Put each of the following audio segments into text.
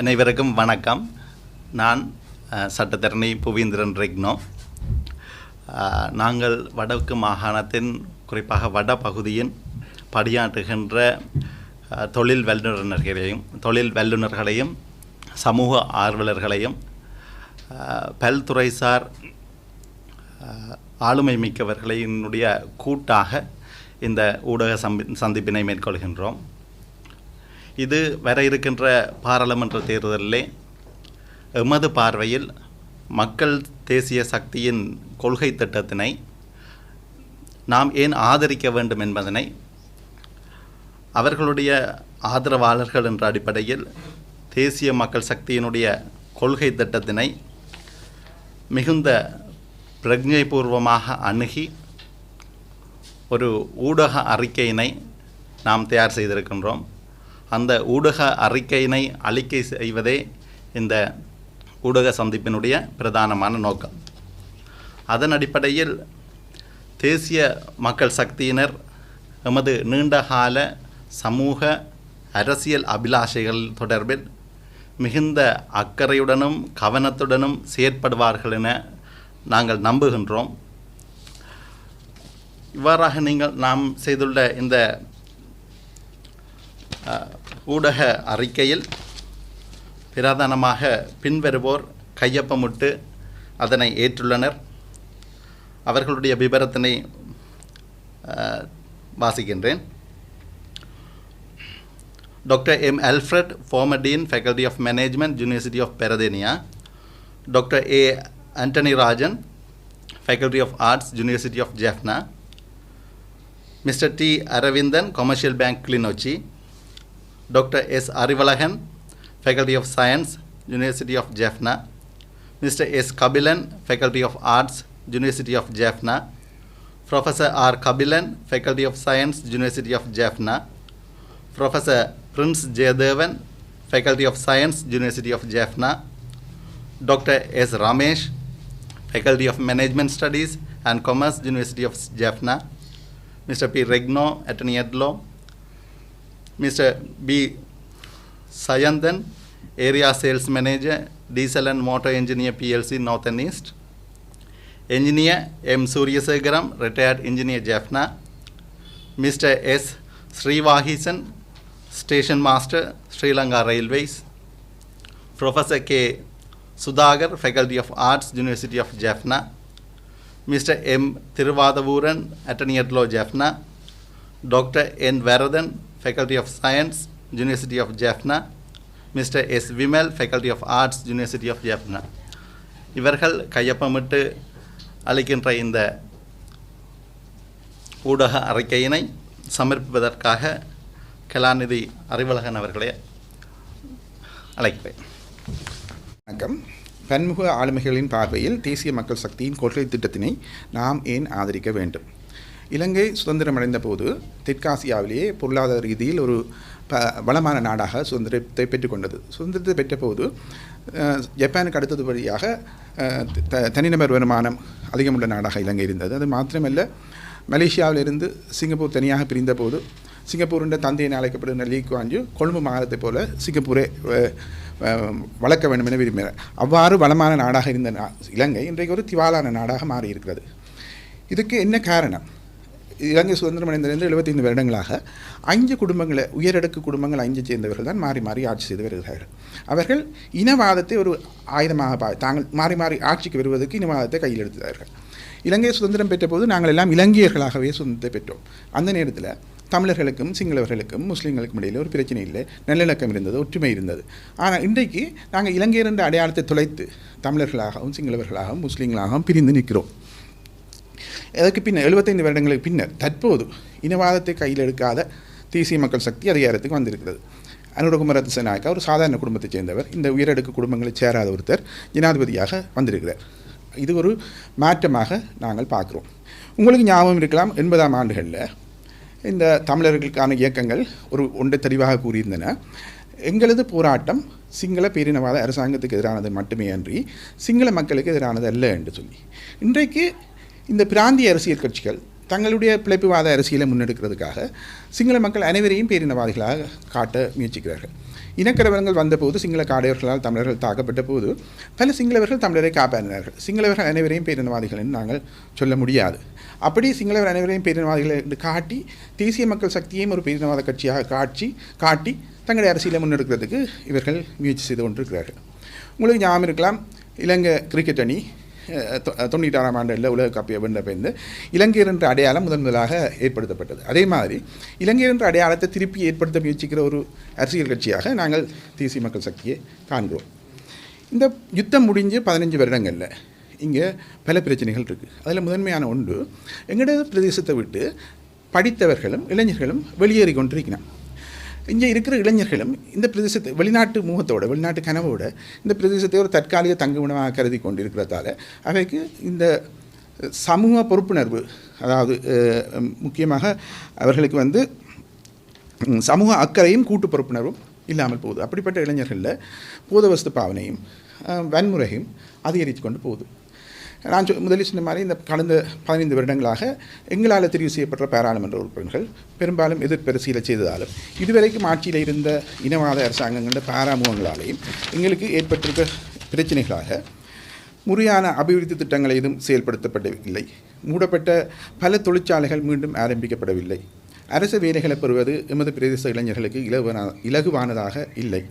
அனைவருக்கும் வணக்கம். நான் சட்டத்தரணி புவீந்திரன் ரெக்னோ. நாங்கள் வடக்கு மாகாணத்தின் குறிப்பாக வட பகுதியின் பணியாற்றுகின்ற தொழில் வல்லுநர்களையும் தொழில் வல்லுநர்களையும் சமூக ஆர்வலர்களையும் பல்துறைசார் ஆளுமை மிக்கவர்களினுடைய கூட்டாக இந்த ஊடக சந்தி சந்திப்பினை மேற்கொள்கின்றோம். இது வர இருக்கின்ற பாராளுமன்ற தேர்தலிலே எமது பார்வையில் மக்கள் தேசிய சக்தியின் கொள்கை திட்டத்தினை நாம் ஏன் ஆதரிக்க வேண்டும் என்பதனை அவர்களுடைய ஆதரவாளர்கள் என்ற அடிப்படையில் தேசிய மக்கள் சக்தியினுடைய கொள்கை திட்டத்தினை மிகுந்த பிரஜைபூர்வமாக அணுகி ஒரு ஊடக அறிக்கையினை நாம் தயார் செய்திருக்கின்றோம். அந்த ஊடக அறிக்கையினை அளிக்கை செய்வதே இந்த ஊடக சந்திப்பினுடைய பிரதானமான நோக்கம். அதன் அடிப்படையில் தேசிய மக்கள் சக்தியினர் எமது நீண்டகால சமூக அரசியல் அபிலாஷைகள் தொடர்பில் மிகுந்த அக்கறையுடனும் கவனத்துடனும் செயற்படுவார்கள் என நாங்கள் நம்புகின்றோம். இவ்வாறாக நீங்கள் நாம் செய்துள்ள இந்த ஊடக அறிக்கையில் பிரதானமாக பின்வருவோர் கையொப்பமிட்டு அதனை ஏற்றுள்ளனர் அவர்களுடைய விபரத்தினை வாசிக்கின்றேன் doctor M Alfred former dean faculty of management university of Peradeniya doctor A Antony Rajan faculty of arts university of Jaffna mister T Aravindan commercial bank Kilinochchi dr s arivalahan faculty of science university of jaffna mr s kabilan faculty of arts university of jaffna professor r kabilan faculty of science university of jaffna Professor Prince Jayadevan, Faculty of Science, University of Jaffna. Dr. S. Ramesh, Faculty of Management Studies and Commerce, University of Jaffna. Mr. P. Regno, Attorney at Law. Mr. B. Sayandan, Area Sales Manager, Diesel and Motor Engineer PLC, North and East. Engineer M. Suryasegaram, Retired Engineer Jaffna. Mr. S. Srivahisan, Station Master, Sri Lanka Railways. Professor K. Sudagar, Faculty of Arts, University of Jaffna. Mr. M. Thiruvadavuran, Attorney at Law, Jaffna. Dr. N. Varadan, Faculty of Science, University of Jaffna. Mr. S. Vimal, Faculty of Arts, University of Jaffna. இவர்கள் கையொப்பமிட்டு அளிக்கின்ற இந்த ஊடக அறிக்கையினை சமர்ப்பிப்பதற்காக கலாநிதி அறிவழகன் அவர்களை அழைக்கிறேன் வணக்கம் பன்முக ஆளுமைகளின் பார்வையில் தேசிய மக்கள் சக்தியின் கொள்கை திட்டத்தினை நாம் ஏன் ஆதரிக்க வேண்டும் இலங்கை சுதந்திரமடைந்த போது தெற்காசியாவிலேயே பொருளாதார ரீதியில் ஒரு ப வளமான நாடாக சுதந்திரத்தை பெற்றுக்கொண்டது சுதந்திரத்தை பெற்றபோது ஜப்பானுக்கு அடுத்ததுபடியாக வழியாக த தனிநபர் வருமானம் அதிகமுள்ள நாடாக இலங்கை இருந்தது. அது மாத்திரமல்ல மலேசியாவிலிருந்து சிங்கப்பூர் தனியாக பிரிந்தபோது சிங்கப்பூரின் தந்தை அழைக்கப்படுகிற லீ குவாஞ்சு கொழும்பு மாகாணத்தைப் போல சிங்கப்பூரை வளர்க்க வேண்டும் என விரும்பினார். அவ்வாறு வளமான நாடாக இருந்த நா இலங்கை இன்றைக்கு ஒரு திவாலான நாடாக மாறியிருக்கிறது. இதுக்கு என்ன காரணம்? இலங்கை சுதந்திரம் அடைந்திருந்து எழுபத்தைந்து வருடங்களாக ஐந்து குடும்பங்களை உயரடுக்கு குடும்பங்கள் ஐந்து சேர்ந்தவர்கள் தான் மாறி மாறி ஆட்சி செய்து வருகிறார்கள். அவர்கள் இனவாதத்தை ஒரு ஆயுதமாக பா தாங்கள் மாறி மாறி ஆட்சிக்கு வருவதற்கு இனவாதத்தை கையில் எடுத்தார்கள். இலங்கை சுதந்திரம் பெற்றபோது நாங்கள் எல்லாம் இலங்கையர்களாகவே சுதந்திரத்தை பெற்றோம். அந்த நேரத்தில் தமிழர்களுக்கும் சிங்களவர்களுக்கும் முஸ்லீம்களுக்கும் இடையில் ஒரு பிரச்சனை இல்லை. நல்லிணக்கம் இருந்தது ஒற்றுமை இருந்தது. ஆனால் இன்றைக்கு நாங்கள் இலங்கையர் என்ற அடையாளத்தை தொலைத்து தமிழர்களாகவும் சிங்களவர்களாகவும் முஸ்லீம்களாகவும் பிரிந்து நிற்கிறோம். அதற்கு பின்னர் எழுபத்தைந்து வருடங்களுக்கு பின்னர் தற்போது இனவாதத்தை கையில் எடுக்காத தேசிய மக்கள் சக்தி அதிகாரத்துக்கு வந்திருக்கிறது. அனுரகுமார திசநாயக்கா ஒரு சாதாரண குடும்பத்தைச் சேர்ந்தவர். இந்த உயரடுக்கு குடும்பங்களைச் சேராத ஒருத்தர் ஜனாதிபதியாக வந்திருக்கிறார். இது ஒரு மாற்றமாக நாங்கள் பார்க்குறோம். உங்களுக்கு ஞாபகம் இருக்கலாம் எண்பதாம் ஆண்டுகளில் இந்த தமிழர்களுக்கான இயக்கங்கள் ஒரு ஒன்றை தெளிவாக கூறியிருந்தன. எங்களது போராட்டம் சிங்கள பேரினவாத அரசாங்கத்துக்கு எதிரானது மட்டுமே அன்றி சிங்கள மக்களுக்கு எதிரானது அல்ல என்று சொல்லி. இன்றைக்கு இந்த பிராந்திய அரசியல் கட்சிகள் தங்களுடைய பிழைப்புவாத அரசியலை முன்னெடுக்கிறதுக்காக சிங்கள மக்கள் அனைவரையும் பேரினவாதிகளாக காட்ட முயற்சிக்கிறார்கள். இனக்கலவரங்கள் வந்தபோது சிங்கள காடையவர்களால் தமிழர்கள் தாக்கப்பட்ட போது பல சிங்களவர்கள் தமிழரை காப்பாற்றினார்கள். சிங்களவர்கள் அனைவரையும் பேரினவாதிகள் என்று நாங்கள் சொல்ல முடியாது. அப்படி சிங்களவர் அனைவரையும் பேரினவாதிகள் என்று காட்டி தேசிய மக்கள் சக்தியையும் ஒரு பேரினவாத கட்சியாக காட்சி காட்டி தங்களுடைய அரசியலை முன்னெடுக்கிறதுக்கு இவர்கள் முயற்சி செய்து கொண்டிருக்கிறார்கள். உங்களுக்கு ஞாபகம் இருக்கலாம் இலங்கை கிரிக்கெட் அணி தொண்ணூற்றாறாம் ஆண்டில் உலக கப்பியை வென்ற பிறந்து இலங்கையர் என்ற அடையாளம் முதன் முதலாக ஏற்படுத்தப்பட்டது. அதே மாதிரி இலங்கையர் என்ற அடையாளத்தை திருப்பி ஏற்படுத்த முயற்சிக்கிற ஒரு அரசியல் கட்சியாக நாங்கள் தேசிய மக்கள் சக்தியை காண்கிறோம். இந்த யுத்தம் முடிஞ்சு பதினஞ்சு வருடங்களில் இங்கே பல பிரச்சனைகள் இருக்குது அதில் முதன்மையான ஒன்று எங்களோட பிரதேசத்தை விட்டு படித்தவர்களும் இளைஞர்களும் வெளியேறி கொண்டிருக்கிறான் இங்கே இருக்கிற இளைஞர்களும் இந்த பிரதேசத்தை வெளிநாட்டு முகத்தோட வெளிநாட்டு கனவோட இந்த பிரதேசத்தை ஒரு தற்காலிக தங்குமிடமாக கருதி கொண்டிருக்கிறதால அவைக்கு இந்த சமூக பொறுப்புணர்வு அதாவது முக்கியமாக அவர்களுக்கு வந்து சமூக அக்கறையும் கூட்டு பொறுப்புணர்வும் இல்லாமல் போகுது. அப்படிப்பட்ட இளைஞர்களில் பூதவஸ்து பாவனையும் வன்முறையும் அதிகரித்து கொண்டு போகுது. நான் முதலில் சொன்ன மாதிரி இந்த கடந்த பதினைந்து வருடங்களாக எங்களால் தெரிவு செய்யப்பட்ட பாராளுமன்ற உறுப்பினர்கள் பெரும்பாலும் எதிர்பரிசீலை செய்ததாலும் இதுவரைக்கும் ஆட்சியில் இருந்த இனவாத அரசாங்கங்களோட பாராமுகங்களாலேயும் எங்களுக்கு ஏற்பட்டிருக்க பிரச்சனைகளாக முறையான அபிவிருத்தி திட்டங்கள் எதுவும் செயல்படுத்தப்படவில்லை. மூடப்பட்ட பல தொழிற்சாலைகள் மீண்டும் ஆரம்பிக்கப்படவில்லை. அரசு வேலைகளை பெறுவது எமது பிரதேச இளைஞர்களுக்கு இலகுவான இலகுவானதாக இல்லை.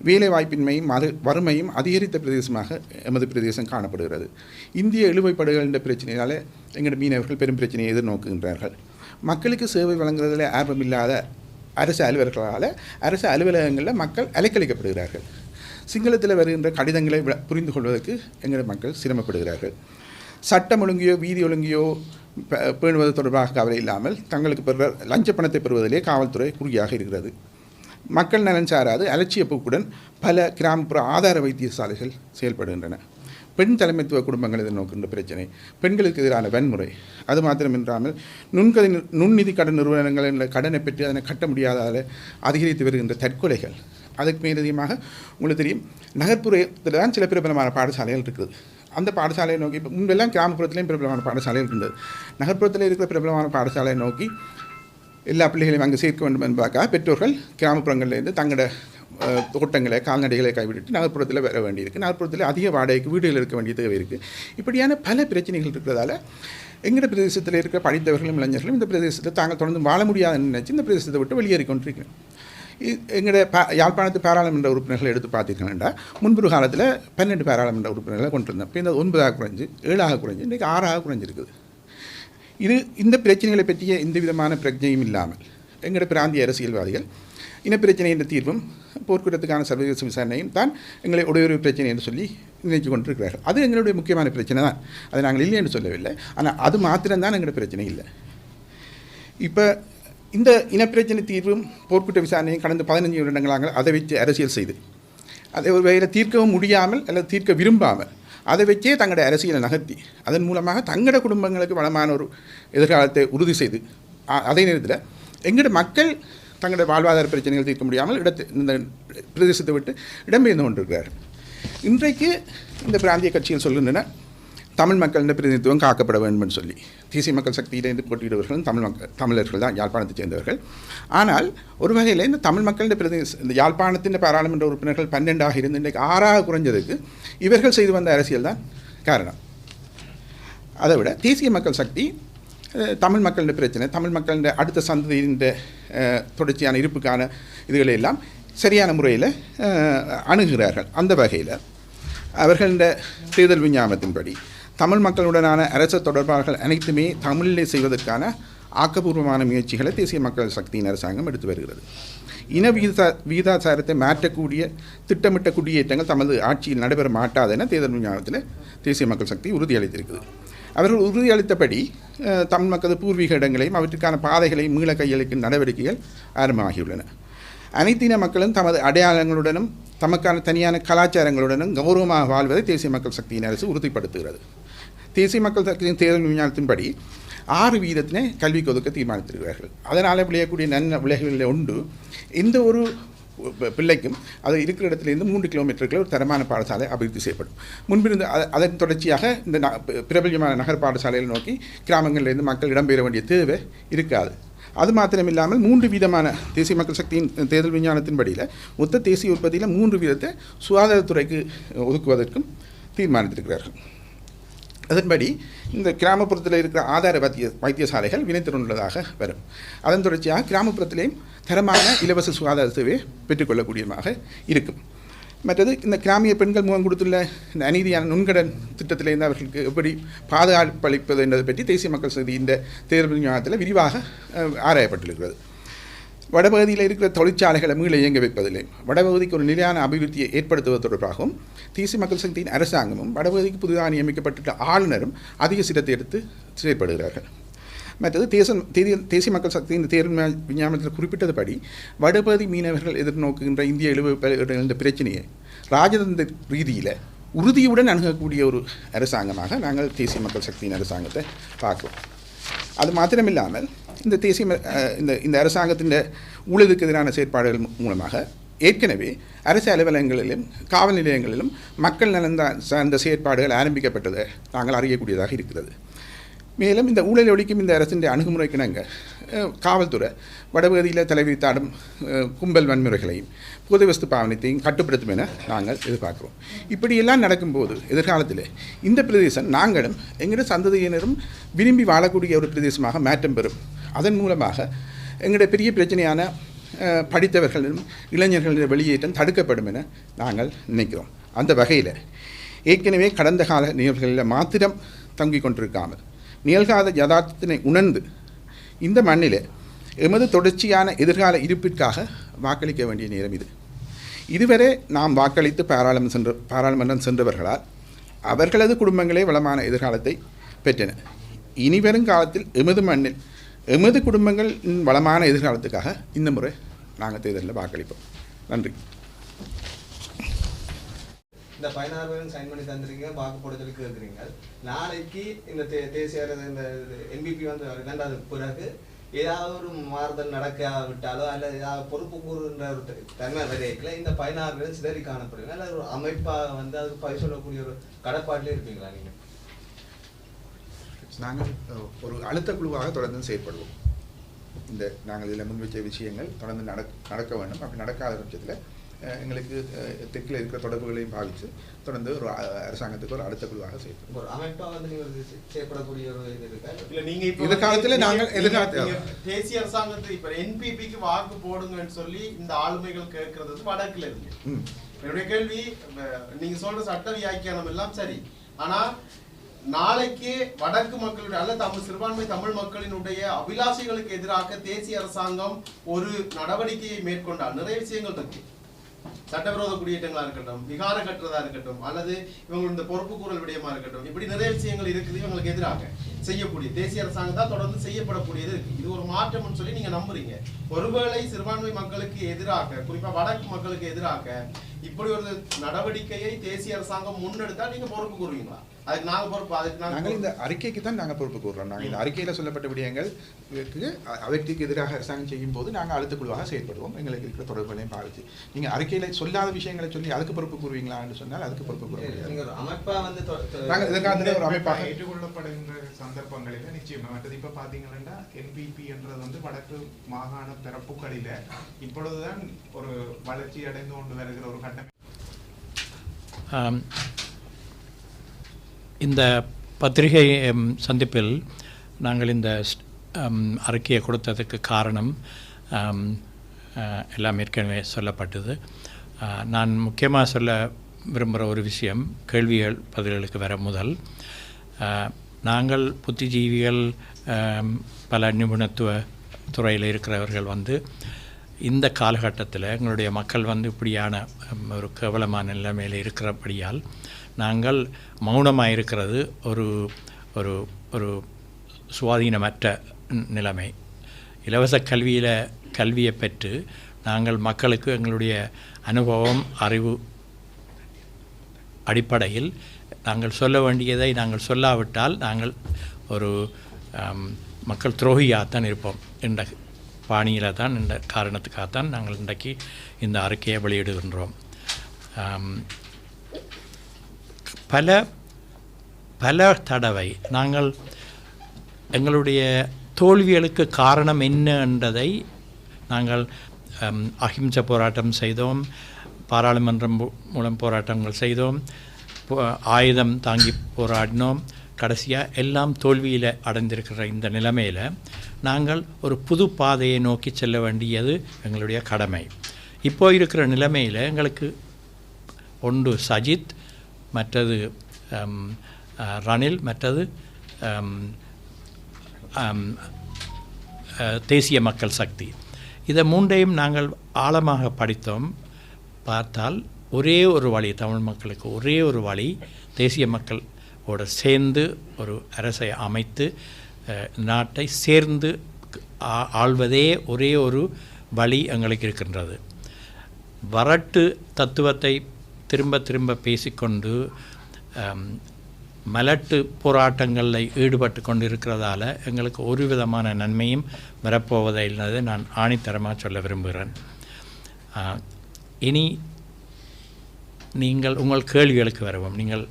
வேலை வாய்ப்பின்மையும் மது வறுமையும் அதிகரித்த பிரதேசமாக எமது பிரதேசம் காணப்படுகிறது. இந்திய இழுவைப்படுகள் என்ற பிரச்சனையால் எங்கள் மீனவர்கள் பெரும் பிரச்சனையை எதிர்நோக்குகின்றார்கள். மக்களுக்கு சேவை வழங்குறதில் ஆர்வமில்லாத அரசு அலுவலர்களால் அரசு அலுவலகங்களில் மக்கள் அலைக்கழிக்கப்படுகிறார்கள். சிங்களத்தில் வருகின்ற கடிதங்களை புரிந்து கொள்வதற்கு எங்கள் மக்கள் சிரமப்படுகிறார்கள். சட்டம் ஒழுங்கியோ வீதி ஒழுங்கியோ ப- பேணுவது தொடர்பாக கவலை இல்லாமல் தங்களுக்கு பெற லஞ்ச பணத்தை பெறுவதிலே காவல்துறை குறியாக இருக்கிறது. மக்கள் நலன் சாராது அலட்சிய போக்குடன் பல கிராமப்புற ஆதார வைத்தியசாலைகள் செயல்படுகின்றன. பெண் தலைமைத்துவ குடும்பங்கள் எதிர்நோக்கின்ற பிரச்சனை. பெண்களுக்கு எதிரான வன்முறை. அது மாத்திரமின்றாமல் நுண்கதி நுண்நிதி கடன் நிறுவனங்களில் கடனை பெற்று அதனை கட்ட முடியாத அதிகரித்து வருகின்ற தற்கொலைகள். அதுக்கு மேலதிகமாக உங்களுக்கு தெரியும் நகர்ப்புறத்தில் தான் சில பிரபலமான பாடசாலைகள் இருக்குது. அந்த பாடசாலையை நோக்கி இப்போ முன்பெல்லாம் கிராமப்புறத்துலேயும் பிரபலமான பாடசாலைகள் இருந்தது. நகர்ப்புறத்தில் இருக்கிற பிரபலமான பாடசாலையை நோக்கி எல்லா பிள்ளைகளையும் அங்கே சேர்க்க வேண்டும் என்பதற்காக பெற்றோர்கள் கிராமப்புறங்களிலிருந்து தங்களோட தோட்டங்களை கால்நடைகளை கைவிட்டு நகர்ப்புறத்தில் வர வேண்டியிருக்கு. நகர்ப்புறத்தில் அதிக வாடகைக்கு வீடுகள் இருக்க வேண்டிய தேவை இருக்குது இப்படியான பல பிரச்சனைகள் இருக்கிறதால எங்களோட பிரதேசத்தில் இருக்கிற படித்தவர்களும் இளைஞர்களும் இந்த பிரதேசத்தில் தாங்கள் தொடர்ந்து வாழ முடியாதுன்னு நினச்சி இந்த பிரதேசத்தை விட்டு வெளியேறி கொண்டிருக்கிறேன். எங்களோட பா யாழ்ப்பாணத்து பாராளுமன்ற உறுப்பினர்களை எடுத்து பார்த்தீங்கன்னா முன்பொரு காலத்தில் பன்னெண்டு பாராளுமன்ற உறுப்பினர்களை கொண்டிருந்தேன். இப்போ இந்த ஒன்பதாக குறைஞ்சு ஏழாக குறைஞ்சு இன்றைக்கு ஆறாக குறைஞ்சிருக்குது. இது இந்த பிரச்சனைகளை பற்றிய எந்த விதமான பிரச்சனையும் இல்லாமல் எங்களோட பிராந்திய அரசியல்வாதிகள் இனப்பிரச்சனையின் தீர்வும் போர்க்குற்றத்துக்கான சர்வதேச விசாரணையும் தான் எங்களை உடையொரு பிரச்சனை என்று சொல்லி நினைத்து கொண்டிருக்கிறார்கள். அது எங்களுடைய முக்கியமான பிரச்சனை தான். அதை நாங்கள் இல்லை என்று சொல்லவில்லை. ஆனால் அது மாத்திரம்தான் எங்களோட பிரச்சனை இல்லை. இப்போ இந்த இனப்பிரச்சனை தீர்வும் போர்க்குற்ற விசாரணையும் கடந்த பதினஞ்சு வருடங்களாக அதை வச்சு அரசியல் செய்து அதை ஒரு வகையில் தீர்க்கவும் முடியாமல் அல்லது தீர்க்க விரும்பாமல் அதை வச்சே தங்களுடைய அரசியலை நகர்த்தி அதன் மூலமாக தங்களோட குடும்பங்களுக்கு வளமான ஒரு எதிர்காலத்தை உறுதி செய்து அதே நேரத்தில் எங்களோட மக்கள் தங்களுடைய வாழ்வாதார பிரச்சனைகள் தீர்க்க முடியாமல் இடத்தை இந்த பிரதேசத்தை விட்டு இடம்பெயர்ந்து கொண்டிருக்கிறார் இன்றைக்கு இந்த பிராந்திய கட்சிகள் சொல்கின்றன தமிழ் மக்களின் பிரதிநிதித்துவம் காக்கப்பட வேண்டும் என்று சொல்லி. தேசிய மக்கள் சக்தியிலிருந்து போட்டியிடுவர்களும் தமிழ் மக்கள் தமிழர்கள் தான் யாழ்ப்பாணத்தை சேர்ந்தவர்கள். ஆனால் ஒரு வகையில் இந்த தமிழ் மக்களின் பிரதி இந்த யாழ்ப்பாணத்தின் பாராளுமன்ற உறுப்பினர்கள் பன்னெண்டாக இருந்து இன்றைக்கு ஆறாக குறைஞ்சதுக்கு இவர்கள் செய்து வந்த அரசியல் தான் காரணம். அதை விட தேசிய மக்கள் சக்தி தமிழ் மக்களின் பிரச்சனை தமிழ் மக்களின் அடுத்த சந்ததியின் தொடர்ச்சியான இருப்புக்கான இதுகளை எல்லாம் சரியான முறையில் அணுகுகிறார்கள். அந்த வகையில் அவர்களின் தேர்தல் விஞ்ஞாபனத்தின்படி தமிழ் மக்களுடனான அரச தொடர்பாளர்கள் அனைத்துமே தமிழிலே செய்வதற்கான ஆக்கப்பூர்வமான முயற்சிகளை தேசிய மக்கள் சக்தியின் அரசாங்கம் எடுத்து வருகிறது. இன விகிதா விகிதாச்சாரத்தை மாற்றக்கூடிய திட்டமிட்ட குடியேற்றங்கள் தமது ஆட்சியில் நடைபெற மாட்டாது என தேர்தல் விஞ்ஞாபனத்தில் தேசிய மக்கள் சக்தி உறுதியளித்திருக்குது. அவர்கள் உறுதியளித்தபடி தமிழ் மக்களது பூர்வீக இடங்களையும் அவற்றுக்கான பாதைகளையும் மீள கையளிக்கும் நடவடிக்கைகள் ஆரம்பமாகியுள்ளன. அனைத்து இன மக்களும் தமது அடையாளங்களுடனும் தமக்கான தனியான கலாச்சாரங்களுடனும் கௌரவமாக வாழ்வதை தேசிய மக்கள் சக்தியின் அரசு உறுதிப்படுத்துகிறது. தேசிய மக்கள் சக்தியின் தேர்தல் விஞ்ஞானத்தின்படி ஆறு வீதத்தினை கல்விக்கு ஒதுக்க தீர்மானித்திருக்கிறார்கள். அதனால் விளையக்கூடிய நன்ன விளைவுகளில் உண்டு. எந்த ஒரு பிள்ளைக்கும் அது இருக்கிற இடத்துலேருந்து மூன்று கிலோமீட்டருக்குள்ள ஒரு தரமான பாடசாலை அபிவிருத்தி செய்யப்படும். முன்பிருந்து அதன் தொடர்ச்சியாக இந்த ந- பி- பிரபல்யமான நகர் பாடசாலைகளை நோக்கி கிராமங்களிலிருந்து மக்கள் இடம்பெற வேண்டிய தேவை இருக்காது. அது மாத்திரமில்லாமல் மூன்று விதமான தேசிய மக்கள் சக்தியின் தேர்தல் விஞ்ஞானத்தின்படியில் மொத்த தேசிய உற்பத்தியில் மூன்று வீதத்தை சுகாதாரத்துறைக்கு ஒதுக்குவதற்கும் தீர்மானித்திருக்கிறார்கள். அதன்படி இந்த கிராமப்புறத்தில் இருக்கிற ஆதார வைத்திய வைத்தியசாலைகள் வினைத்திறனுள்ளதாக வரும். அதன் தொடர்ச்சியாக கிராமப்புறத்திலேயும் தரமான இலவச சுகாதார சேவையை பெற்றுக்கொள்ளக்கூடியதாக இருக்கும். மற்றது இந்த கிராமிய பெண்கள் முகம் கொடுத்துள்ள இந்த அநீதியான நுண்கடன் திட்டத்திலிருந்து அவர்களுக்கு எப்படி பாதுகாப்பு அளிப்பது என்பதை பற்றி தேசிய மக்கள் சதி இந்த தேர்தல் விஞ்ஞானத்தில் விரிவாக ஆராயப்பட்டிருக்கிறது. வடபகுதியில் இருக்கிற தொழிற்சாலைகளை மீள இயங்க வைப்பதில்லை. வடபகுதிக்கு ஒரு நிலையான அபிவிருத்தியை ஏற்படுத்துவது தொடர்பாகவும் தேசிய மக்கள் சக்தியின் அரசாங்கமும் வடபகுதிக்கு புதிதாக நியமிக்கப்பட்டுள்ள ஆளுநரும் அதிக சிரத்தை எடுத்து செயற்படுகிறார்கள். மற்றது தேசம் தேசிய தேசிய மக்கள் சக்தியின் தேர்வு விஞ்ஞானத்தில் குறிப்பிட்டதுபடி வடபகுதி மீனவர்கள் எதிர்நோக்குகின்ற இந்திய இழுவு இந்த பிரச்சனையை ராஜதந்திர ரீதியில் உறுதியுடன் அணுகக்கூடிய ஒரு அரசாங்கமாக நாங்கள் தேசிய மக்கள் சக்தியின் அரசாங்கத்தை பார்க்கலாம் அது மாத்திரமில்லாமல் இந்த தேசிய இந்த இந்த அரசாங்கத்தின் ஊழலுக்கு எதிரான செயற்பாடுகள் மூலமாக ஏற்கனவே அரசு அலுவலகங்களிலும் காவல் நிலையங்களிலும் மக்கள் நலன் சார்ந்த செயற்பாடுகள் ஆரம்பிக்கப்பட்டதை நாங்கள் அறியக்கூடியதாக இருக்கிறது. மேலும் இந்த ஊழல் ஒழிக்கும் இந்த அரசின் அணுகுமுறைக்கிணங்க காவல்துறை வடபகுதியில் தலைவிரித்தாடும் கும்பல் வன்முறைகளையும் புது வஸ்து பாவனத்தையும் கட்டுப்படுத்தும் என நாங்கள் எதிர்பார்க்கிறோம். இப்படியெல்லாம் நடக்கும்போது எதிர்காலத்தில் இந்த பிரதேசம் நாங்களும் எங்களுடைய சந்ததியினரும் விரும்பி வாழக்கூடிய ஒரு பிரதேசமாக மாற்றம் பெறும். அதன் மூலமாக எங்களுடைய பெரிய பிரச்சனையான படித்தவர்களிடம் இளைஞர்களின் வெளியேற்றம் தடுக்கப்படும் என நாங்கள் நினைக்கிறோம். அந்த வகையில் ஏற்கனவே கடந்த கால நிகழ்வுகளில் மாத்திரம் தங்கி கொண்டிருக்காமல் நிகழ்கால யதார்த்தத்தினை உணர்ந்து இந்த மண்ணில் எமது தொடர்ச்சியான எதிர்கால இருப்பிற்காக வாக்களிக்க வேண்டிய நேரம் இது. இதுவரை நாம் வாக்களித்து பாராளுமன்றம் சென்ற பாராளுமன்றம் சென்றவர்களால் அவர்களது குடும்பங்களே வளமான எதிர்காலத்தை பெற்றன. இனி வரும் காலத்தில் எமது மண்ணில் எமது குடும்பங்கள் வளமான எதிர்காலத்துக்காக இந்த முறை நாங்கள் தேர்தலில் வாக்களிப்போம். நன்றி. இந்த பதினாறு பேரும் சைன் பண்ணி தந்துருக்கீங்க வாக்கு போட சொல்லி கேட்குறீங்க நாளைக்கு இந்த தே- தேசிய இந்த எம்பிபி வந்து இரண்டாவது பிறகு ஏதாவது ஒரு மாறுதல் நடக்காவிட்டாலோ அல்ல ஏதாவது பொறுப்பு கூறுன்ற ஒரு தன்மை வரைக்கல இந்த பதினாறு பேரும் சிதறி காணப்படுவீங்க. அல்ல ஒரு அமைப்பாக வந்து அதுக்கு பயிர் சொல்லக்கூடிய ஒரு கடப்பாட்டிலே இருப்பீங்களா நீங்கள் நாங்கள் ஒரு அழுத்த குழுவாக தொடர்ந்து செயற்படுவோம். இந்த நாங்கள் இதில் முன்வைச்ச விஷயங்கள் தொடர்ந்து நடக் நடக்க வேண்டும். அப்படி நடக்காத பட்சத்தில் எங்களுக்கு தெற்கில் இருக்கிற தொடர்புகளையும் பாவித்து தொடர்ந்து ஒரு அஹ், அரசாங்கத்துக்கு ஒரு அடுத்த குழுவாக செயற்படுவோம். ஒரு அமைப்பா வந்து நீங்க ஒரு செ- செய்யப்படக்கூடிய ஒரு இல்ல நீங்க இப்ப எதிர்காலத்துல நாங்கள் நீங்க- எதிர்காலத்துல- தேசிய அரசாங்கத்தை இப்ப என்பிபிக்கு வாக்கு போடுங்கன்னு சொல்லி இந்த ஆளுமைகள் கேட்கறது வந்து வடக்குல இருக்கு. என்னுடைய கேள்வி நீங்க சொல்ற சட்ட வியாக்கியானம் எல்லாம் சரி. ஆனா நாளைக்கு வடக்கு மக்களுடைய அல்ல தமிழ் சிறுபான்மை தமிழ் மக்களினுடைய அபிலாஷைகளுக்கு எதிராக தேசிய அரசாங்கம் ஒரு நடவடிக்கையை மேற்கொண்டால் நிறைய விஷயங்கள் இருக்கு. சட்டவிரோத குடியேற்றங்களா இருக்கட்டும் விகார கட்டுறதா இருக்கட்டும் அல்லது இவங்களுடைய இந்த பொறுப்பு கூறல் விடயமா இருக்கட்டும் இப்படி நிறைய விஷயங்கள் இருக்குது இவங்களுக்கு எதிராக செய்யக்கூடிய தேசிய அரசாங்கம் தான் தொடர்ந்து செய்யப்படக்கூடியது இருக்கு. இது ஒரு மாற்றம்னு சொல்லி நீங்க நம்புறீங்க. ஒருவேளை சிறுபான்மை மக்களுக்கு எதிராக குறிப்பா வடக்கு மக்களுக்கு எதிராக இப்படி ஒரு நடவடிக்கையை தேசிய அரசாங்கம் முன்னெடுத்தா நீங்க பொறுப்பு கூறுவீங்களா? அதுக்கு நாங்க பொறுப்பு அதுக்கு நாங்கள் நாங்க இந்த அறிக்கைக்கு தான் நாங்கள் பொறுப்பு கூறுறோம். நாங்கள் இந்த அறிக்கையில் சொல்லப்பட்ட விடயங்கள் அவற்றுக்கு எதிராக அரசாங்கம் செய்யும் போது நாங்கள் அழுத்த குழுவாக செயல்படுவோம் எங்களுக்கு இருக்கிற தொடர்புகளையும் பாவிச்சு. நீங்கள் அறிக்கையில் சொல்லாத விஷயங்களை சொல்லி அதுக்கு பொறுப்பு கூறுவீங்களான்னு சொன்னால் அதுக்கு பொறுப்பு கூற முடியாது. நீங்க ஒரு அமைப்பா வந்து நாங்கள் எதிர்காலத்தில் ஒரு அமைப்பாக ஏற்றுக்கொள்ளப்படுகின்ற சந்தர்ப்பங்களில நிச்சயமா. மற்றது இப்ப பாத்தீங்கன்னா என்பிபி என்றது வந்து வடக்கு மாகாண பிறப்புகளில இப்பொழுதுதான் ஒரு வளர்ச்சி அடைந்து கொண்டு வருகிற ஒரு கட்டம் இந்த பத்திரிகை சந்திப்பில் நாங்கள் இந்த அறிக்கையை கொடுத்ததுக்கு காரணம் எல்லாம் ஏற்கனவே சொல்லப்பட்டது. நான் முக்கியமாக சொல்ல விரும்புகிற ஒரு விஷயம் கேள்விகள் பதில்களுக்கு வர முதல். நாங்கள் புத்திஜீவிகள் பல நிபுணத்துவ துறையில் இருக்கிறவர்கள் வந்து இந்த காலகட்டத்தில் எங்களுடைய மக்கள் வந்து இப்படியான ஒரு கேவலமான நிலைமையில் இருக்கிறபடியால் நாங்கள் மௌனமாக இருக்கிறது ஒரு ஒரு ஒரு சுவாதீனமற்ற நிலைமை. இலவச கல்வியில் கல்வியை பெற்று நாங்கள் மக்களுக்கு எங்களுடைய அனுபவம் அறிவு அடிப்படையில் நாங்கள் சொல்ல வேண்டியதை நாங்கள் சொல்லாவிட்டால் நாங்கள் ஒரு மக்கள் துரோகியாகத்தான் இருப்போம். என்ற பாணியில் தான் இந்த காரணத்துக்காகத்தான் நாங்கள் இன்றைக்கு இந்த அறிக்கையை வெளியிடுகின்றோம். பல பல தடவை நாங்கள் எங்களுடைய தோல்விகளுக்கு காரணம் என்ன என்றதை நாங்கள் அஹிம்ச போராட்டம் செய்தோம் பாராளுமன்றம் மூலம் போராட்டங்கள் செய்தோம் ஆயுதம் தாங்கி போராடினோம். கடைசியாக எல்லாம் தோல்வியில் அடைந்திருக்கிற இந்த நிலைமையில் நாங்கள் ஒரு புது பாதையை நோக்கி செல்ல வேண்டியது எங்களுடைய கடமை. இப்போ இருக்கிற நிலைமையில் எங்களுக்கு ஒன்று சஜித் மற்றது ரணில் மற்றது தேசிய மக்கள் சக்தி. இதை மூன்றையும் நாங்கள் ஆழமாக படித்தோம். பார்த்தால் ஒரே ஒரு வழி தமிழ் மக்களுக்கு ஒரே ஒரு வழி தேசிய மக்களோட சேர்ந்து ஒரு அரசை அமைத்து நாட்டை சேர்ந்து ஆ- ஆள்வதே ஒரே ஒரு வழி எங்களுக்கு இருக்கின்றது. வரட்டு தத்துவத்தை திரும்ப திரும்ப பேசிக்கொண்டு மலட்டு போராட்டங்களில் ஈடுபட்டு கொண்டு இருக்கிறதால எங்களுக்கு ஒரு விதமான நன்மையும் வரப்போவதை இல்லது நான் ஆணித்தரமாக சொல்ல விரும்புகிறேன். இனி நீங்கள் உங்கள் கேள்விகளுக்கு வருவோம். நீங்கள்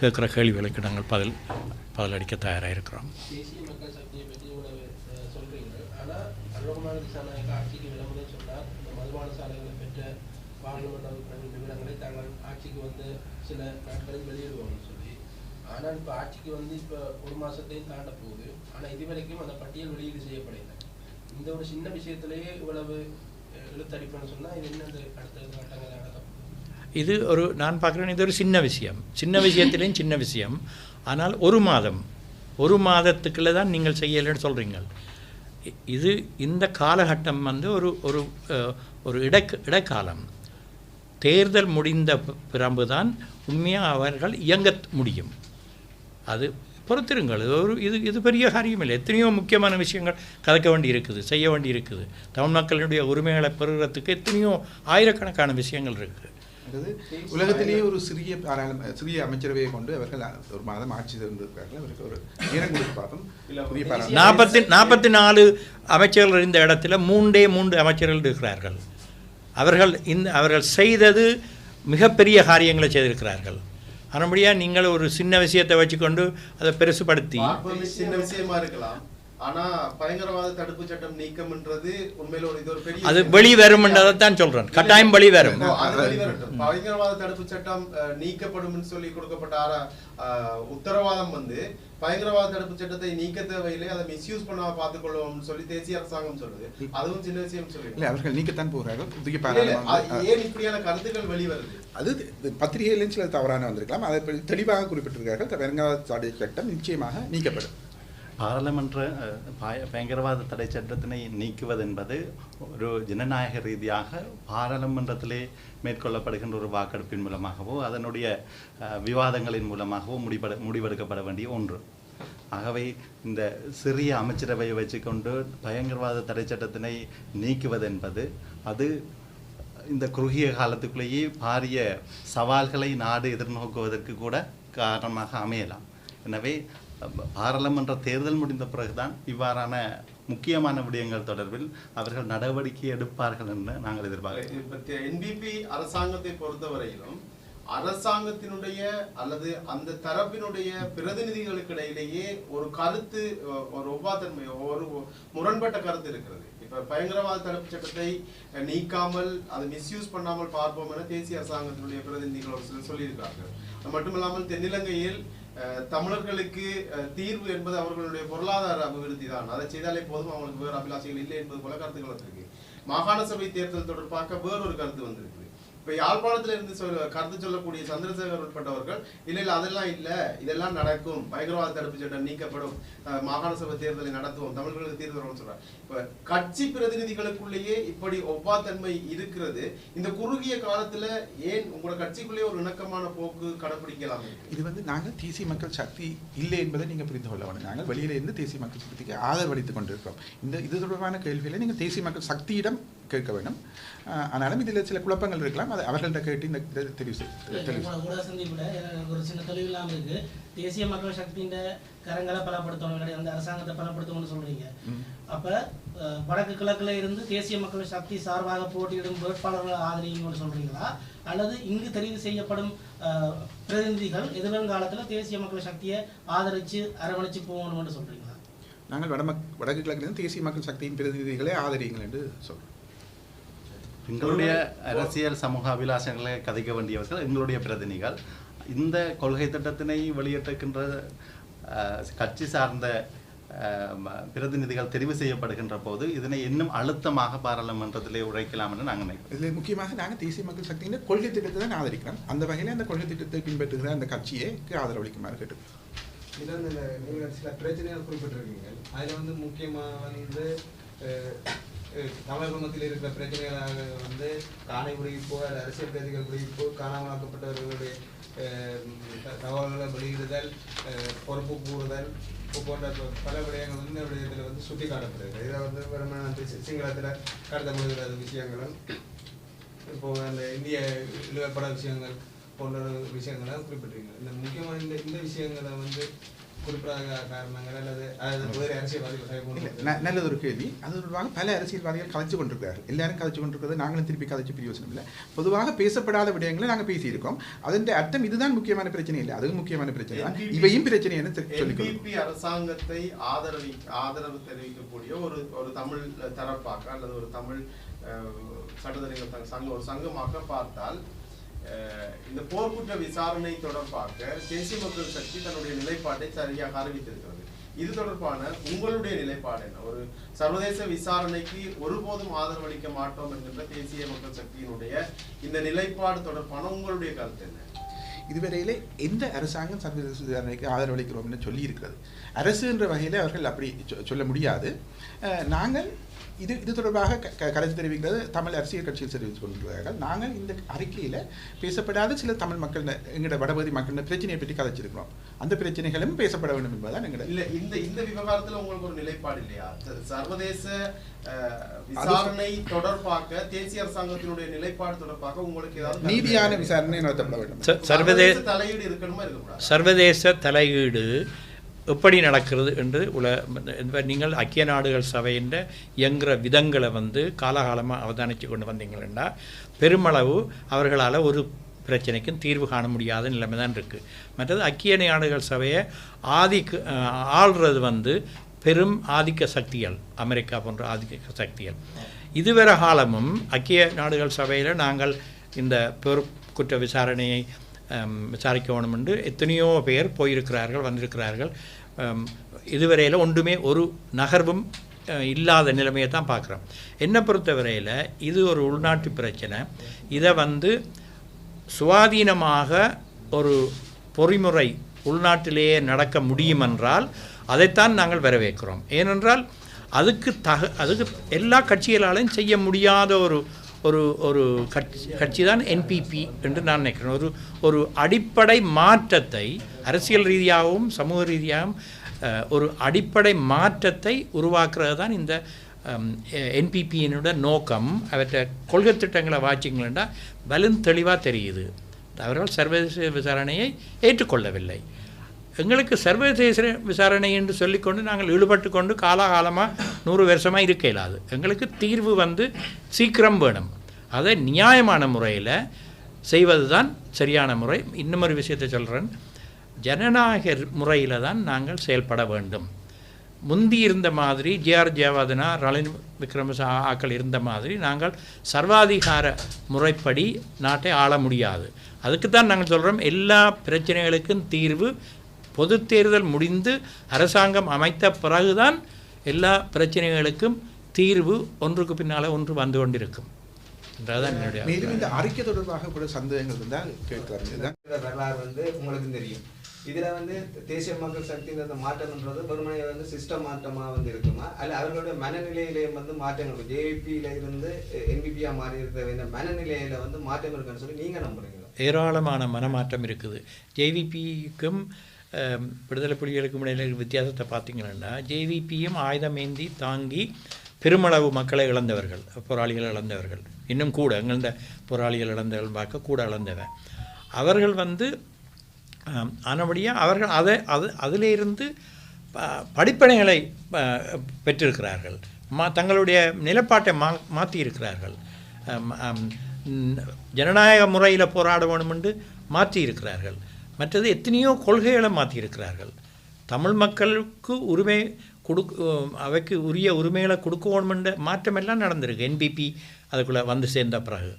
கேட்குற கேள்விகளுக்கு நாங்கள் பதில் பதிலளிக்க தயாராக இருக்கிறோம் தேசிய மக்கள் சக்தியை பற்றி இவ்வளவு அஹ், சொல்றீங்க ஆனா அருவமான திசாநாயக ஆட்சிக்கு விளம்பரம் சொன்னார் இந்த மதுபான சாலைகளை பெற்ற பாராளுமன்ற உறுப்பினர்கள் விவரங்களை தாங்கள் ஆட்சிக்கு வந்து சில நாட்களில் வெளியிடுவோம்னு சொல்லி ஆனால் இப்போ ஆட்சிக்கு வந்து இப்போ ஒரு மாதத்தையும் தாண்ட போகுது. ஆனா இதுவரைக்கும் அந்த பட்டியல் வெளியீடு செய்யப்படலை. இந்த ஒரு சின்ன விஷயத்திலேயே இவ்வளவு அஹ், இழுத்தடிப்புன்னு சொன்னா இது என்ன அடுத்த கட்டங்கள் நடக்கும் இது ஒரு நான் பார்க்குறேன் இது ஒரு சின்ன விஷயம். சின்ன விஷயத்திலையும் சின்ன விஷயம். ஆனால் ஒரு மாதம் ஒரு மாதத்துக்குள்ளே தான் நீங்கள் செய்யலைன்னு சொல்கிறீங்க இது இந்த காலகட்டம் வந்து ஒரு ஒரு ஒரு இடக்கு இடைக்காலம். தேர்தல் முடிந்த பி- பிறகுதான் உண்மையாக அவர்கள் இயங்க முடியும். அது பொறுத்திருங்கள். இது ஒரு இது இது பெரிய காரியம் இல்லை எத்தனையோ முக்கியமான விஷயங்கள் கலக்க வேண்டி இருக்குது செய்ய வேண்டி இருக்குது தமிழ் மக்களுடைய உரிமைகளை பெறுகிறதுக்கு எத்தனையோ ஆயிரக்கணக்கான விஷயங்கள் இருக்குது. உலகத்திலேயே ஒரு சிறிய சிறிய அமைச்சரவையை கொண்டு அவர்கள் ஒரு மாதம் ஆட்சி இருந்திருக்கிறார்கள் அவருக்கு ஒரு நேரம் கொடுத்து பார்ப்போம் நாற்பத்தி நாற்பத்தி நாலு அமைச்சர்கள் இருந்த இடத்துல மூன்றே மூன்று அமைச்சர்கள் இருக்கிறார்கள். அவர்கள் இந்த அவர்கள் செய்தது மிகப்பெரிய காரியங்களை செய்திருக்கிறார்கள். அதன்படியாக நீங்கள் ஒரு சின்ன விஷயத்தை வச்சுக்கொண்டு அதை பெருசுபடுத்தி. சின்ன விஷயமா இருக்கலாம். ஆனா பயங்கரவாத தடுப்பு சட்டம் நீக்கம்ன்றது உண்மையில ஒரு இது பெரிய அது கட்டாயம் வெளி வரும். பயங்கரவாத தடுப்பு சட்டம் நீக்கப்படும் சொல்லி கொடுக்கப்பட்ட உத்தரவாதம் வந்து பயங்கரவாத தடுப்பு சட்டத்தை நீக்க தேவையில்லை அதை மிஸ்யூஸ் பண்ணாம பார்த்துக்கொள்வோம்னு சொல்லி தேசிய அரசாங்கம் சொல்லுது. அதுவும் சின்ன விஷயம் இல்லை சொல்லுங்க அவர்கள் நீக்கத்தான் போகிறார்கள். ஏன் இப்படியான கருத்துக்கள் வெளிவருது அது பத்திரிகையிலும் சில தவறான வந்திருக்கலாம். அதை தெளிவாக குறிப்பிட்டிருக்கிறார்கள். த- வருங்கால தடை சட்டம் நிச்சயமாக நீக்கப்படும். பாராளுமன்ற பயங்கரவாத தடை சட்டத்தினை நீக்குவது என்பது ஒரு ஜனநாயக ரீதியாக பாராளுமன்றத்திலே மேற்கொள்ளப்படுகின்ற ஒரு வாக்கெடுப்பின் மூலமாகவோ அதனுடைய விவாதங்களின் மூலமாகவோ முடிவெடு முடிவெடுக்கப்பட வேண்டிய ஒன்று ஆகவே இந்த சிறிய அமைச்சரவையை வச்சுக்கொண்டு பயங்கரவாத தடை சட்டத்தினை நீக்குவது என்பது அது இந்த குறுகிய காலத்துக்குள்ளேயே பாரிய சவால்களை நாடு எதிர்நோக்குவதற்கு கூட காரணமாக அமையலாம் எனவே பாராளுமன்ற தேர்தல் முடிந்த பிறகுதான் இவ்வாறான முக்கியமான விடயங்கள் தொடர்பில் அவர்கள் நடவடிக்கை எடுப்பார்கள் என்று நாங்கள் எதிர்பார்க்கிறோம். என்பிபி அரசாங்கத்தை பொறுத்தவரையிலும் அரசாங்கத்தினுடைய அல்லது அந்த தரப்பினுடைய பிரதிநிதிகளுக்கு இடையிலேயே ஒரு கருத்து ஒரு ஒவ்வாத்தன்மை ஒரு முரண்பட்ட கருத்து இருக்கிறது. இப்ப பயங்கரவாத தடுப்பு சட்டத்தை அஹ், நீக்காமல் அதை மிஸ்யூஸ் பண்ணாமல் பார்ப்போம் என தேசிய அரசாங்கத்தினுடைய பிரதிநிதிகள் ஒரு சிலர் சொல்லியிருக்கிறார்கள் அது மட்டுமில்லாமல் தென்னிலங்கையில் தமிழர்களுக்கு தீர்வு என்பது அவர்களுடைய பொருளாதார அபிவிருத்தி தான். அதை செய்தாலே போதும் அவங்களுக்கு வேறு அபிலாஷைகள் இல்லை என்பது போல கருத்துக்கள் வந்திருக்கு. மாகாண சபை தேர்தல் தொடர்பாக வேறொரு கருத்து வந்திருக்கு. இப்ப யாழ்ப்பாணத்துல இருந்து சொல்ல கருத்து சொல்லக்கூடிய சந்திரசேகர் உட்பட்டவர்கள் இல்ல இல்ல அதெல்லாம் இல்ல. இதெல்லாம் நடக்கும். பயங்கரவாத தடுப்பு சட்டம் நீக்கப்படும். மாகாண சபை தேர்தலை நடத்துவோம். தமிழர்களுக்கு தேர்தல் சொல்றாங்க இப்ப கட்சி பிரதிநிதிகளுக்குள்ளேயே இப்படி ஒவ்வாத்தன்மை இருக்கிறது. இந்த குறுகிய காலத்துல ஏன் உங்களோட கட்சிக்குள்ளேயே ஒரு இணக்கமான போக்கு கடைபிடிக்கலாம் இது வந்து நாங்கள் தேசிய மக்கள் சக்தி இல்லை என்பதை நீங்கள் புரிந்து கொள்ள வேண்டும். நாங்கள் வெளியில இருந்து தேசிய மக்கள் சக்திக்கு ஆதரவளித்துக் கொண்டிருக்கிறோம். இந்த இது தொடர்பான கேள்விகளை நீங்கள் தேசிய மக்கள் சக்தியிடம் கேட்க வேண்டும். ஆனாலும் இதில் சில குழப்பங்கள் இருக்கலாம். அதை அவர்கள்ட்ட கேட்டு இந்த தெரிவு ஒரு சின்ன தெளிவு இல்லாம இருக்கு. தேசிய மக்கள் சக்தியின் கரங்களை பலப்படுத்தணும். அந்த அரசாங்கத்தை பலப்படுத்தணும்னு சொல்றீங்க. அப்ப வடக்கு கிழக்குல இருந்து தேசிய மக்கள் சக்தி சார்பாக போட்டியிடும் வேட்பாளர்களை ஆதரிங்கன்னு சொல்றீங்களா? அல்லது இங்கு தெரிவு செய்யப்படும் பிரதிநிதிகள் எதிர்காலத்துல தேசிய மக்கள் சக்தியை ஆதரிச்சு அரவணைச்சு போகணும்னு சொல்றீங்களா? நாங்கள் வடமக் வடக்கு கிழக்கிலிருந்து தேசிய மக்கள் சக்தியின் பிரதிநிதிகளை ஆதரியுங்கள் என்று சொல்கிறோம் எங்களுடைய அரசியல் சமூக அபிலாஷங்களை கதைக்க வேண்டியவர்கள் எங்களுடைய பிரதிநிதிகள் இந்த கொள்கை திட்டத்தினை வெளியிட்டிருக்கின்ற கட்சி சார்ந்த பிரதிநிதிகள் தெரிவு செய்யப்படுகின்ற போது இதனை இன்னும் அழுத்தமாக பாராளுமன்றத்திலே உழைக்கலாம் என்று நாங்கள் நினைக்கிறோம். இதில் முக்கியமாக நாங்கள் தேசிய மக்கள் சக்தியின் கொள்கை திட்டத்தை தான் ஆதரிக்கிறோம். அந்த வகையில் அந்த கொள்கை திட்டத்தை பின்பற்றுகிற அந்த கட்சியை ஆதரவளிக்குமாறு இந்த நீங்கள் சில பிரச்சனைகள் குறிப்பிட்டிருக்கீங்க. அதில் வந்து முக்கியமாக வந்து தமிழக மத்தியில் இருக்கிற பிரச்சனைகளாக வந்து காணை விடுவிப்போ அரசியல் கைதிகள் விடுவிப்போ காணாமலாக்கப்பட்டவர்களுடைய த- தகவல்களை வெளியிடுதல் பொறுப்பு கூறுதல் போன்ற பல விடயங்கள் வந்து இந்த விடயத்தில் வந்து சுட்டி காட்டப்படுது இதை வந்து வெறுமனே சிங்களத்தில் கடத்தப்படுகிற விஷயங்களும் இப்போ அந்த இந்திய இழுவப்பட விஷயங்கள் போன்ற விஷயங்களை குறிப்பிட்டிருக்கீங்க இந்த முக்கியமான இந்த இந்த விஷயங்களை வந்து நல்லது ஒரு கேள்வி. அது தொடர்பாக பல அரசியல்வாதிகள் கதைச்சு கொண்டிருக்கிறார்கள். எல்லாரும் கதைச்சு கொண்டிருக்கிறது நாங்களும் திருப்பி கதைச்சு பிரயோசனம் இல்லை. பொதுவாக பேசப்படாத விடயங்களை நாங்கள் பேசியிருக்கோம். அதன் அர்த்தம் இதுதான் முக்கியமான பிரச்சனை இல்லை. அதுவும் முக்கியமான பிரச்சனை தான். இவையும் பிரச்சனை என்று தெ- சொல்லிக் என்பிபி கொள்கிறோம். அரசாங்கத்தை ஆதரவி ஆதரவு தெரிவிக்கக்கூடிய ஒரு ஒரு தமிழ் தரப்பாக அல்லது ஒரு தமிழ் தங்க- சங்கம் ஒரு சங்கமாக பார்த்தால் இந்த போர்க்குற்ற விசாரணை தொடர்பாக தேசிய மக்கள் சக்தி தன்னுடைய நிலைப்பாட்டை சரியாக அறிவித்திருக்கிறது. இது தொடர்பான உங்களுடைய நிலைப்பாடு என்ன? ஒரு சர்வதேச விசாரணைக்கு ஒருபோதும் ஆதரவளிக்க மாட்டோம் என்கின்ற தேசிய மக்கள் சக்தியினுடைய இந்த நிலைப்பாடு தொடர்பான உங்களுடைய கருத்து என்ன? இதுவரையிலே எந்த அரசாங்கம் சர்வதேச விசாரணைக்கு ஆதரவளிக்கிறோம் என்று சொல்லி இருக்கிறது அரசு என்ற வகையில் அவர்கள் அப்படி சொ- சொல்ல முடியாது. நாங்கள் இது இது தொடர்பாக க- கருத்து தெரிவிக்கிறது. தமிழ் அரசியல் கட்சியில் தெரிவித்துக் கொண்டிருக்கிறார்கள் நாங்கள் இந்த அறிக்கையில் பேசப்படாத சில தமிழ் மக்கள் எங்களோட வடபகுதி மக்கள் பிரச்சனையை பற்றி கதைச்சிருக்கிறோம். அந்த பிரச்சனைகளும் பேசப்பட வேண்டும் என்பதுதான் எங்களோட இல்ல இந்த இந்த விவகாரத்துல உங்களுக்கு ஒரு நிலைப்பாடு இல்லையா? சர்வதேச விசாரணை தொடர்பாக தேசிய அரசாங்கத்தினுடைய நிலைப்பாடு தொடர்பாக உங்களுக்கு ஏதாவது நீதியான விசாரணை நடத்தப்பட வேண்டும். சர்வதேச தலையீடு இருக்கணுமா இருக்கக்கூடாது? சர்வதேச தலையீடு எப்படி நடக்கிறது என்று உல நீங்கள் ஐக்கிய நாடுகள் சபையின் இயங்குகிற விதங்களை வந்து காலகாலமாக அவதானித்து கொண்டு வந்தீங்கன்னா பெருமளவு அவர்களால் ஒரு பிரச்சனைக்கும் தீர்வு காண முடியாத நிலைமை தான் இருக்குது மற்றது ஐக்கிய நாடுகள் சபையை ஆதிக்க ஆள்றது வந்து பெரும் ஆதிக்க சக்திகள் அமெரிக்கா போன்ற ஆதிக்க சக்திகள். இதுவரை காலமும் ஐக்கிய நாடுகள் சபையில் நாங்கள் இந்த பொறுக்குற்ற விசாரணையை அம், விசாரிக்க வேணும் என்று எத்தனையோ பேர் போயிருக்கிறார்கள் வந்திருக்கிறார்கள் இதுவரையில் ஒன்றுமே ஒரு நகர்வும் இல்லாத நிலைமையை தான் பார்க்குறோம் என்னை பொறுத்தவரையில் இது ஒரு உள்நாட்டு பிரச்சனை இதை வந்து சுவாதீனமாக ஒரு பொறிமுறை உள்நாட்டிலேயே நடக்க முடியுமென்றால் அதைத்தான் நாங்கள் வரவேற்கிறோம் ஏனென்றால் அதுக்கு தக அதுக்கு எல்லா கட்சிகளாலையும் செய்ய முடியாத ஒரு ஒரு ஒரு கட்சி கட்சி தான் என்பிபி என்று நான் நினைக்கிறேன். ஒரு ஒரு அடிப்படை மாற்றத்தை அரசியல் ரீதியாகவும் சமூக ரீதியாகவும் ஒரு அடிப்படை மாற்றத்தை உருவாக்குறது தான் இந்த என்பிபியினோட நோக்கம். அவற்றை கொள்கை திட்டங்களை வாட்சிங்களா பலன் தெளிவாக தெரியுது. அவர்கள் சர்வதேச விசாரணையை ஏற்றுக்கொள்ளவில்லை. எங்களுக்கு சர்வதேச விசாரணை என்று சொல்லிக்கொண்டு நாங்கள் ஈடுபட்டு கொண்டு காலாகாலமாக நூறு வருஷமாக இருக்க இயலாது எங்களுக்கு தீர்வு வந்து சீக்கிரம் வேணும். அதை நியாயமான முறையில் செய்வது தான் சரியான முறை. இன்னும் ஒரு விஷயத்தை சொல்கிறேன் ஜனநாயக முறையில் தான் நாங்கள் செயல்பட வேண்டும். முந்தி இருந்த மாதிரி ஜேஆர் ஜெயவர்தனா ரலின் விக்ரமசா ஆக்கள் இருந்த மாதிரி நாங்கள் சர்வாதிகார முறைப்படி நாட்டை ஆள முடியாது. அதுக்கு தான் நாங்கள் சொல்கிறோம் எல்லா பிரச்சனைகளுக்கும் தீர்வு பொது தேர்தல் முடிந்து அரசாங்கம் அமைத்த பிறகுதான் எல்லா பிரச்சனைகளுக்கும் தீர்வு ஒன்றுக்கு பின்னால் ஒன்று வந்து கொண்டிருக்கும். என்றதான் என்னுடைய மேலும். இந்த அறிக்கை தொடர்பாக கூட சந்தேகங்கள் இருந்தால் இந்த வரலாறு வந்து உங்களுக்கு தெரியும். இதுல வந்து தேசிய மக்கள் சக்தியின் அந்த மாற்றம்ன்றது வெறுமனே வந்து சிஸ்டம் மாற்றமா வந்து இருக்குமா? அல்ல அவர்களுடைய மனநிலையிலேயும் வந்து மாற்றங்கள் ஜேபியில இருந்து என்பிபியா மாறி இருக்கிற இந்த மனநிலையில வந்து மாற்றம் இருக்குன்னு சொல்லி நீங்க நம்புறீங்களா? ஏராளமான மனமாற்றம் இருக்குது. ஜேவிபிக்கும் விடுதலை புலிகளுக்கும் இடையில வித்தியாசத்தை பார்த்தீங்கன்னா ஜேவிபியும் ஆயுதமேந்தி தாங்கி பெருமளவு மக்களை இழந்தவர்கள் போராளிகள் இழந்தவர்கள் இன்னும் கூட எங்கள்ந்த போராளிகள் இழந்தவர்கள் பார்க்க கூட இழந்தவன் அவர்கள் வந்து ஆனபடியாக அவர்கள் அதை அது அதிலிருந்து ப- பெற்றிருக்கிறார்கள் மா தங்களுடைய நிலப்பாட்டை மா மாற்றியிருக்கிறார்கள் ஜனநாயக முறையில் போராட வேணும் என்று மாற்றியிருக்கிறார்கள் மற்றது எத்தனையோ கொள்கைகளை மாற்றியிருக்கிறார்கள் தமிழ் மக்களுக்கு உரிமை கொடுக் அவைக்கு உரிய உரிமைகளை கொடுக்கணுமென்ற மாற்றமெல்லாம் நடந்திருக்கு. என்பிபி அதுக்குள்ளே வந்து சேர்ந்த பிறகு.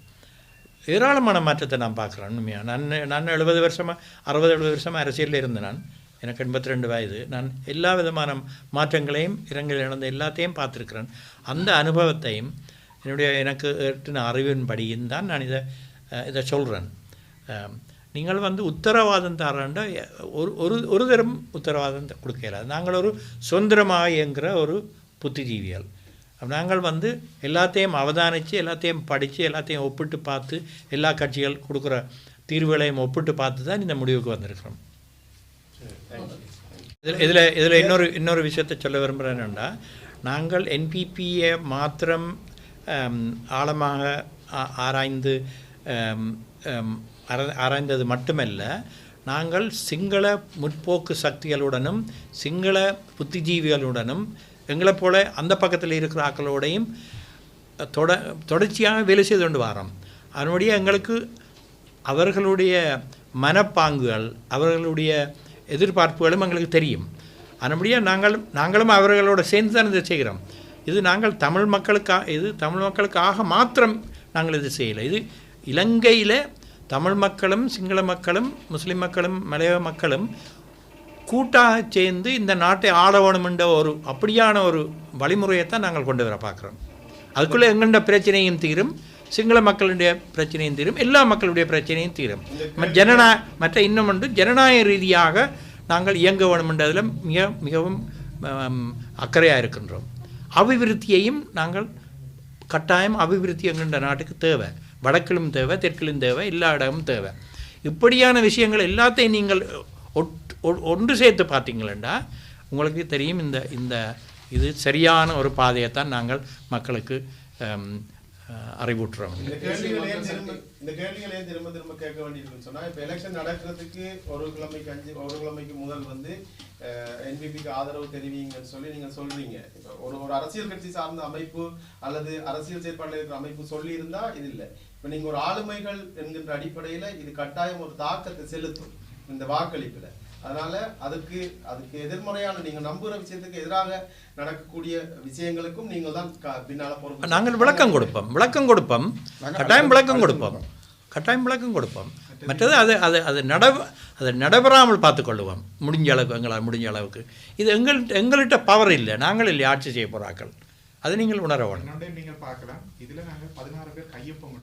ஏராளமான மாற்றத்தை நான் பார்க்குறேன் உண்மையாக நான் நான் எழுபது வருஷமாக அறுபது எழுபது வருஷமாக அரசியலில் இருந்தேன் நான். எனக்கு எண்பத்தி ரெண்டு வயது. நான் எல்லா விதமான மாற்றங்களையும் இரங்கில் நடந்த எல்லாத்தையும் பார்த்துருக்குறேன். அந்த அனுபவத்தையும் என்னுடைய எனக்கு எட்டின அறிவின்படியும் தான் நான் இதை இதை சொல்கிறேன் நீங்கள் வந்து உத்தரவாதம் தரேன்டா ஒரு ஒரு ஒரு தரம் உத்தரவாதம் த- கொடுக்க இயலாது நாங்கள் ஒரு சுதந்திரமாக இயங்குகிற ஒரு புத்திஜீவிகள். நாங்கள் வந்து எல்லாத்தையும் அவதானித்து எல்லாத்தையும் படித்து எல்லாத்தையும் ஒப்பிட்டு பார்த்து எல்லா கட்சிகள் கொடுக்குற தீர்வுகளையும் ஒப்பிட்டு பார்த்து தான் இந்த முடிவுக்கு வந்திருக்கிறோம். இதில் இதில் இதில் இன்னொரு இன்னொரு விஷயத்தை சொல்ல விரும்புகிறேன் என்னென்னா நாங்கள் என்பிபியை மாத்திரம் ஆழமாக ஆராய்ந்து ஆம், ஆராய்ந்தது மட்டுமல்ல நாங்கள் சிங்கள முற்போக்கு சக்திகளுடனும் சிங்கள புத்திஜீவிகளுடனும் எங்களைப் போல அந்த பக்கத்தில் இருக்கிற ஆக்களோடையும் தொட தொடர்ச்சியாக வேலை செய்து கொண்டு வரோம். அதனுடைய எங்களுக்கு அவர்களுடைய மனப்பாங்குகள் அவர்களுடைய எதிர்பார்ப்புகளும் எங்களுக்கு தெரியும். அதனுடைய நாங்கள் நாங்களும் அவர்களோட சேர்ந்து தான் இதை செய்கிறோம். இது நாங்கள் தமிழ் மக்களுக்காக இது தமிழ் மக்களுக்காக மாத்திரம் நாங்கள் இது செய்யலை. இது இலங்கையில் தமிழ் மக்களும் சிங்கள மக்களும் முஸ்லீம் மக்களும் மலைய மக்களும் கூட்டாக சேர்ந்து இந்த நாட்டை ஆள வேணுமென்ற ஒரு அப்படியான ஒரு வழிமுறையைத்தான் நாங்கள் கொண்டு வர பார்க்குறோம். அதுக்குள்ளே எங்கள்ட பிரச்சனையும் தீரும் சிங்கள மக்களுடைய பிரச்சனையும் தீரும் எல்லா மக்களுடைய பிரச்சனையும் தீரும். ஜனநா மற்ற இன்னும் ஒன்று ஜனநாயக ரீதியாக நாங்கள் இயங்க வேணுமென்றதில் மிக மிகவும் அக்கறையாக இருக்கின்றோம். அபிவிருத்தியையும் நாங்கள் கட்டாயம் அபிவிருத்தி என்கின்ற நாட்டுக்கு தேவை. வடக்கிலும் தேவை தெற்கிலும் தேவை எல்லா இடமும் தேவை. இப்படியான விஷயங்கள் எல்லாத்தையும் நீங்கள் ஒட்- ஒ- ஒன்று சேர்த்து பார்த்தீங்களா உங்களுக்கு தெரியும் இந்த இந்த இது சரியான ஒரு பாதையை தான் நாங்கள் மக்களுக்கு ஹம், இந்த கேள்விகள் ஏன் திரும்ப இந்த கேள்விகளை ஏன் திரும்ப திரும்ப கேட்க வேண்டியிருக்குன்னு சொன்னால் இப்போ எலெக்ஷன் நடக்கிறதுக்கு ஒரு கிழமைக்கு அஞ்சு ஒரு கிழமைக்கு முதல் வந்து என்பிபிக்கு ஆதரவு தெரிவிங்கன்னு சொல்லி நீங்கள் சொல்கிறீங்க இப்போ ஒரு ஒரு அரசியல் கட்சி சார்ந்த அமைப்பு அல்லது அரசியல் செயற்பாடுல இருக்கிற அமைப்பு சொல்லியிருந்தால் இது இல்லை. இப்ப நீங்க ஒரு ஆளுமைகள் என்கின்ற அடிப்படையில இது கட்டாயம் ஒரு தாக்கத்தை செலுத்தும் இந்த வாக்களிப்புல. அதனால அதுக்கு அதுக்கு எதிர்மறையான நீங்க நம்புற விஷயத்துக்கு எதிராக நடக்கக்கூடிய விஷயங்களுக்கும் நீங்கள் தான் பின்னால பொறுப்பு நாங்கள் விளக்கம் கொடுப்போம். விளக்கம் கொடுப்போம். நாங்கள் கட்டாயம் விளக்கம் கொடுப்போம். கட்டாயம் விளக்கம் கொடுப்போம். மற்றது அது அது அது நட அது நடைபெறாமல் பார்த்துக்கொள்ளுவோம். முடிஞ்ச அளவுக்கு எங்களால் முடிஞ்ச அளவுக்கு. இது எங்கள் எங்கள்கிட்ட பவர் இல்லை. நாங்கள் இல்லை ஆட்சி செய்ய போகிறாக்கள் அதை நீங்கள் உணர வேணும். நீங்கள் பார்க்கலாம். இதுல நாங்க பதினாறு பேர் கையொப்பம்